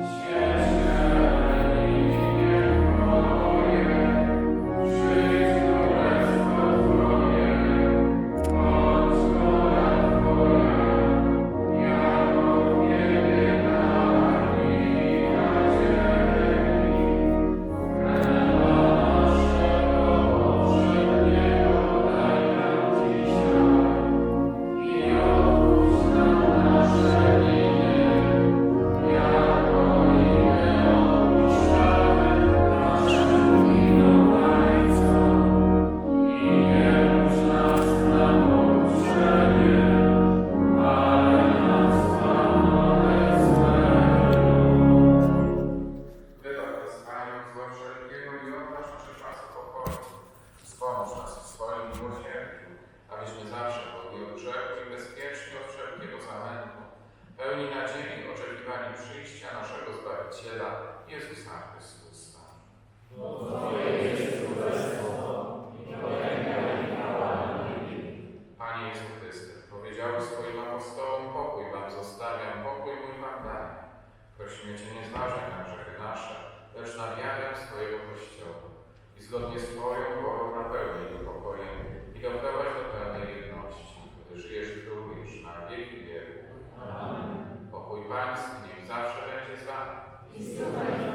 Amen. Jezusa Chrystusa. Panie Jezu Chryste, powiedziałeś swoim apostołom, pokój wam zostawiam, pokój mój wam daję. Prosimy Cię, nie zważaj na grzechy nasze, lecz na wiarę swojego Kościoła. I zgodnie z Twoją wolą napełnij go pokojem i doprowadź do pełnej jedności, gdy żyjesz i królujesz na wieki wieków. Pokój Pański niech zawsze będzie z Wami. He's still working.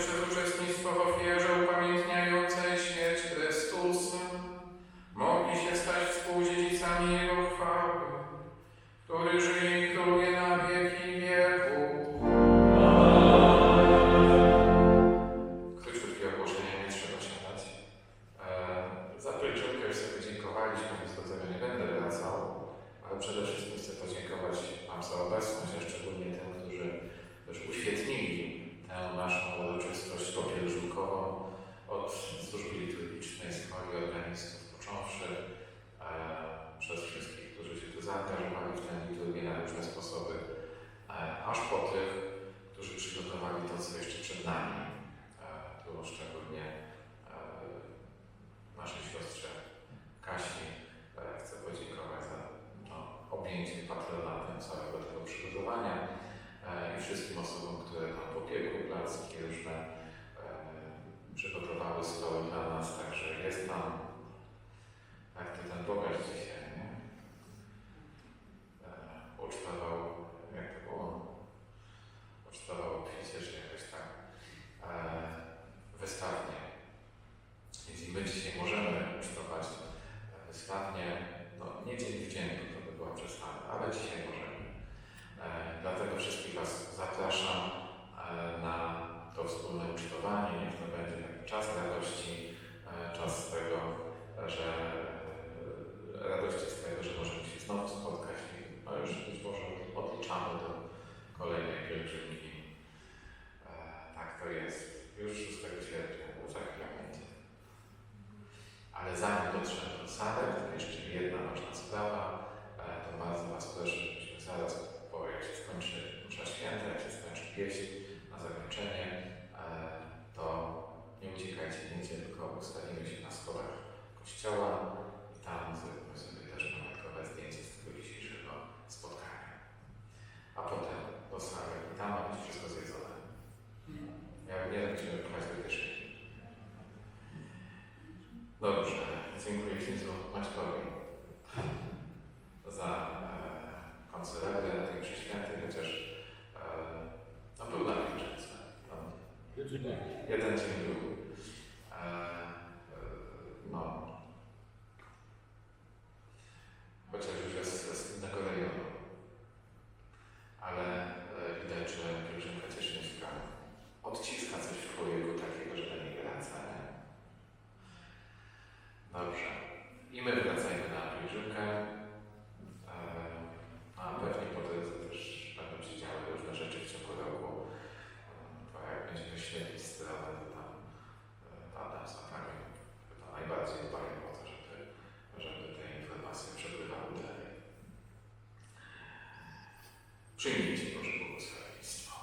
również uczestnictwo w ofierze tylko ustawimy się na schodach kościoła i tam z Przyjmijcie Boże błogosławieństwo.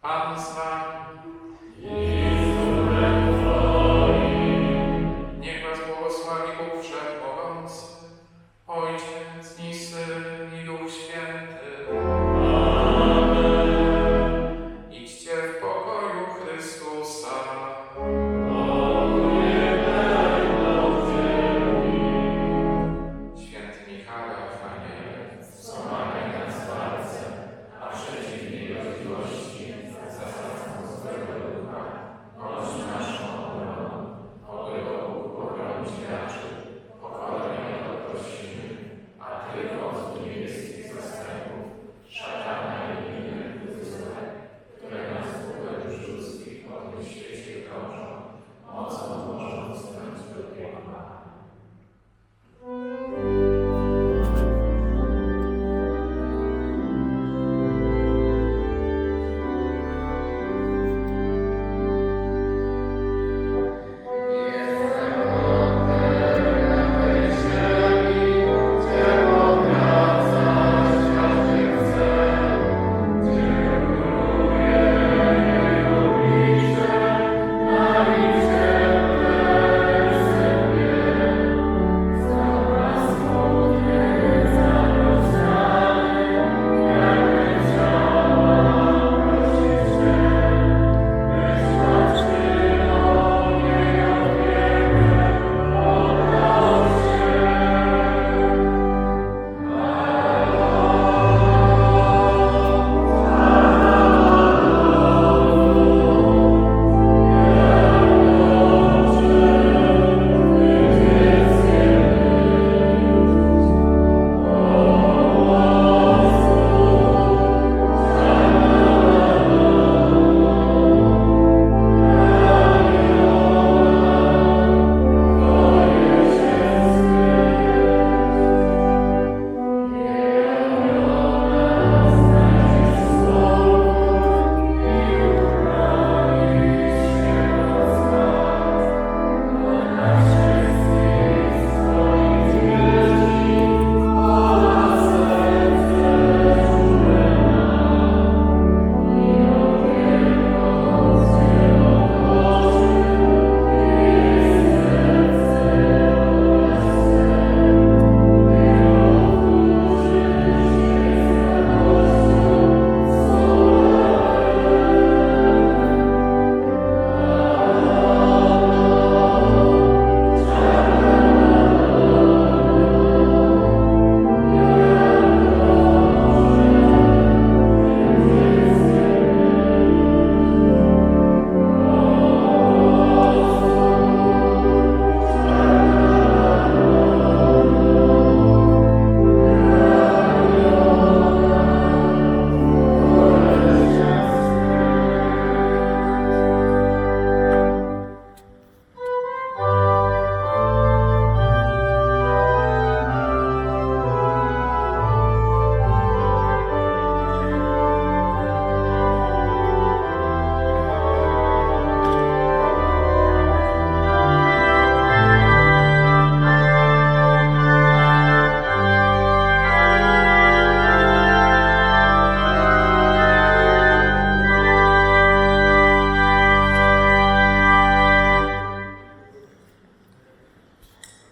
Pan z Wami.